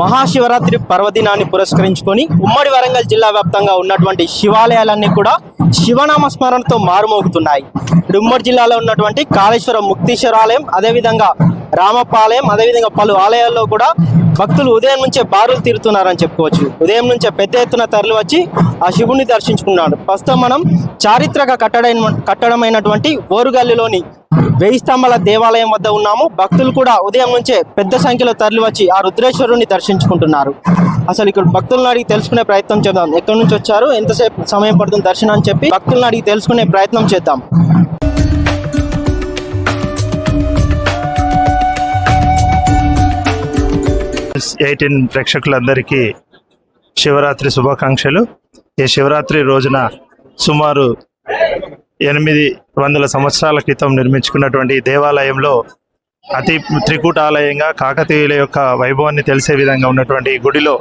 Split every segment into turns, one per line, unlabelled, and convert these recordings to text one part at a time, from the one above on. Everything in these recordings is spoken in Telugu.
మహాశివరాత్రి పర్వదినాన్ని పురస్కరించుకొని ఉమ్మడి వరంగల్ జిల్లా వ్యాప్తంగా ఉన్నటువంటి శివాలయాలన్నీ కూడా శివనామ స్మరణతో మారుమోగుతున్నాయి. ఉమ్మడి జిల్లాలో ఉన్నటువంటి కాళేశ్వరం ముక్తీశ్వరాలయం అదేవిధంగా రామప్ప ఆలయం అదేవిధంగా పలు ఆలయాల్లో కూడా భక్తులు ఉదయం నుంచే బారులు తీరుతున్నారని చెప్పుకోవచ్చు. ఉదయం నుంచే పెద్ద ఎత్తున తరలి వచ్చి ఆ శివుణ్ణి దర్శించుకున్నాడు. ప్రస్తుతం మనం చారిత్రక కట్టడైన కట్టడమైనటువంటి ఓరుగల్లిలోని వెయ్యి స్తంభాల దేవాలయం వద్ద ఉన్నాము. భక్తులు కూడా ఉదయం నుంచే పెద్ద సంఖ్యలో తరలి వచ్చి ఆ రుద్రేశ్వరుని దర్శించుకుంటున్నారు. అసలు ఇక్కడ భక్తులను అడిగి తెలుసుకునే ప్రయత్నం చేద్దాం. ఎక్కడి నుంచి వచ్చారు? ఎంతసేపు సమయం పడుతుంది దర్శనం అని చెప్పి? భక్తులను అడిగి తెలుసుకునే ప్రయత్నం చేద్దాం.
ఎయిటీన్ ప్రేక్షకులందరికీ శివరాత్రి శుభాకాంక్షలు. ఈ శివరాత్రి రోజున సుమారు ఎనిమిది వందల సంవత్సరాల క్రితం నిర్మించుకున్నటువంటి దేవాలయంలో అతి త్రికూట ఆలయంగా కాకతీయుల యొక్క వైభవాన్ని తెలిసే విధంగా ఉన్నటువంటి ఈ గుడిలో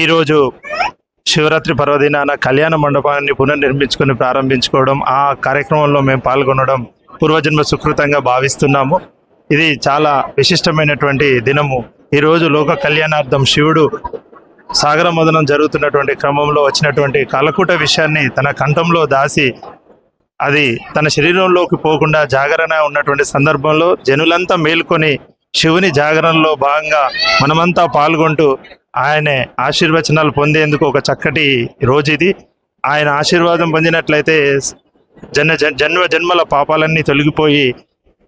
ఈరోజు శివరాత్రి పర్వదినాన కళ్యాణ మండపాన్ని పునర్నిర్మించుకొని ప్రారంభించుకోవడం ఆ కార్యక్రమంలో మేము పాల్గొనడం పూర్వజన్మ సుకృతంగా భావిస్తున్నాము. ఇది చాలా విశిష్టమైనటువంటి దినము. ఈరోజు లోక కళ్యాణార్థం శివుడు సాగర మదనం జరుగుతున్నటువంటి క్రమంలో వచ్చినటువంటి కాలకూట విషయాన్ని తన కంఠంలో దాసి అది తన శరీరంలోకి పోకుండా జాగరణ ఉన్నటువంటి సందర్భంలో జనులంతా మేల్కొని శివుని జాగరణలో భాగంగా మనమంతా పాల్గొంటూ ఆయనే ఆశీర్వచనాలు పొందేందుకు ఒక చక్కటి రోజు ఇది. ఆయన ఆశీర్వాదం పొందినట్లయితే జన్మ జన్మ జన్మల పాపాలన్నీ తొలగిపోయి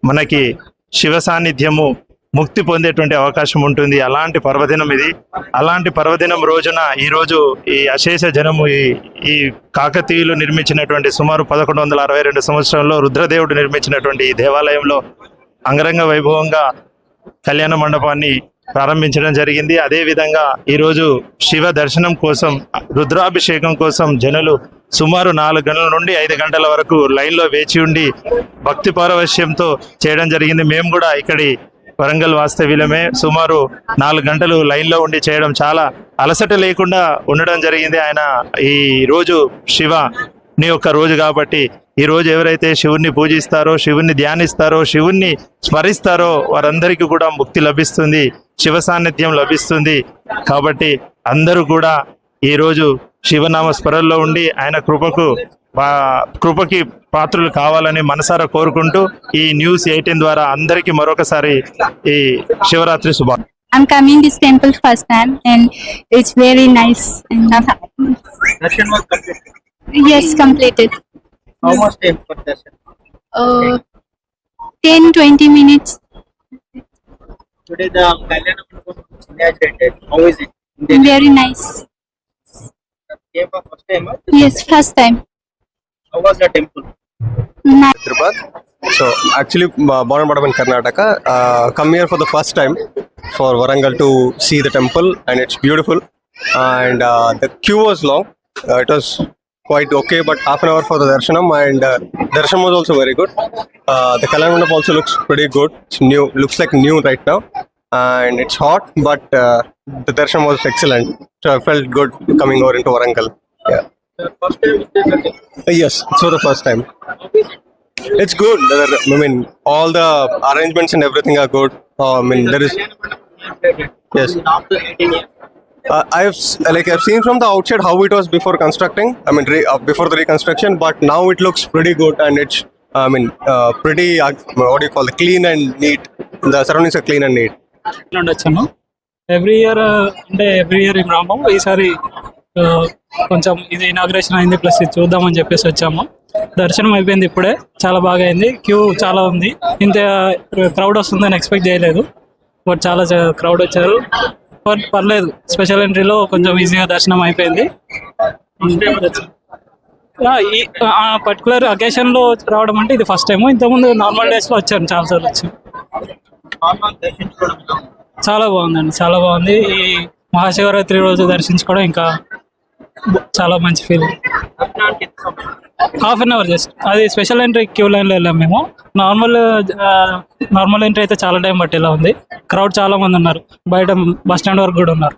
మనకి శివ సాన్నిధ్యము ముక్తి పొందేటువంటి అవకాశం ఉంటుంది. అలాంటి పర్వదినం ఇది. అలాంటి పర్వదినం రోజున ఈ రోజు ఈ అశేష జనము ఈ ఈ కాకతీయులు నిర్మించినటువంటి సుమారు పదకొండు వందల అరవై రెండు సంవత్సరంలో రుద్రదేవుడు నిర్మించినటువంటి ఈ దేవాలయంలో అంగరంగ వైభవంగా కళ్యాణ మండపాన్ని ప్రారంభించడం జరిగింది. అదే విధంగా ఈరోజు శివ దర్శనం కోసం రుద్రాభిషేకం కోసం జనులు సుమారు నాలుగు గంటల నుండి ఐదు గంటల వరకు లైన్లో వేచి ఉండి భక్తి పారవశ్యంతో చేయడం జరిగింది. మేము కూడా ఇక్కడి వరంగల్ వాస్తవ్యులమే. సుమారు నాలుగు గంటలు లైన్లో ఉండి చేయడం చాలా అలసట లేకుండా ఉండడం జరిగింది. ఆయన ఈ రోజు శివ నీ యొక్క రోజు కాబట్టి ఈ రోజు ఎవరైతే శివుణ్ణి పూజిస్తారో శివుణ్ణి ధ్యానిస్తారో శివుణ్ణి స్మరిస్తారో వారందరికీ కూడా ముక్తి లభిస్తుంది. శివ సాన్నిధ్యం లభిస్తుంది. కాబట్టి అందరూ కూడా ఈ రోజు శివనామ స్మరణలో ఉండి ఆయన కృపకు కృపకి పాత్రులు కావాలని మనసారా కోరుకుంటూ ఈ న్యూస్ ఎయిటీన్ ద్వారా అందరికీ మరొకసారి ఈ శివరాత్రి శుభా
I'm coming this temple first time and it's very nice. And
darshanam
yes, completed.
How much time for darshanam
Uh, 10 20 minutes.
Today the kalyana mandapam inaugurated. How is it?
Very nice.
Came for first time. huh?
Yes, first time.
How was the temple?
Nice.
Hyderabad. So actually, uh, born and brought up in Karnataka. Uh, come here for the first time for Varangal to see the temple, and it's beautiful. And uh, the queue was long. Uh, it was quite okay, but half an hour for the darshanam, and uh, darshanam was also very good. Uh, the Kalyan Mandap also looks pretty good. It's new, looks like new right now, and it's hot, but uh, the darshanam was excellent. So I felt good coming over into Varangal. Yeah. Uh, yes, it's for the first time. It's good. I mean, all the arrangements and everything are good. Uh, I mean, there is. Yes.
After 18 years.
Uh, I've like I've seen from the outside how it was before constructing. I mean, re- uh, before the reconstruction, but now it looks pretty good and it's. I mean, uh, pretty. Uh, what do you call it? Clean and neat. The surroundings are clean and neat.
నుండి వచ్చాను ఎవ్రీ ఇయర్ అంటే ఎవ్రీ ఇయర్ ఏం రాము ఈసారి uh, కొంచెం ఇది ఇనాగ్రేషన్ అయింది ప్లస్ ఇది చూద్దామని చెప్పేసి వచ్చాము. దర్శనం అయిపోయింది ఇప్పుడే చాలా బాగా అయింది క్యూ చాలా ఉంది. ఇంత uh, క్రౌడ్ వస్తుందని ఎక్స్పెక్ట్ చేయలేదు బట్ చాలా క్రౌడ్ వచ్చారు. బట్ పర్లేదు స్పెషల్ ఎంట్రీలో కొంచెం ఈజీగా దర్శనం అయిపోయింది. ఆ, ఈ పర్టికులర్ అకేషన్లో రావడం అంటే ఇది ఫస్ట్ టైం ఇంతకుముందు నార్మల్ డేస్లో వచ్చాను చాలా సార్లు వచ్చాను
నార్మల్ దర్శించుకోవడం ఎలా ఉంది?
చాలా బాగుందండి చాలా బాగుంది. ఈ మహాశివరాత్రి రోజు దర్శించుకోవడం ఇంకా చాలా మంచి
సమయం?
హాఫ్ అన్ అవర్ జస్ట్ అది స్పెషల్ ఎంట్రీ క్యూ లైన్లో వెళ్ళాం మేము. నార్మల్ నార్మల్ ఎంట్రీ అయితే చాలా టైం పట్టేలా ఉంది. క్రౌడ్ చాలా మంది ఉన్నారు. బయట బస్ స్టాండ్ వరకు కూడా ఉన్నారు.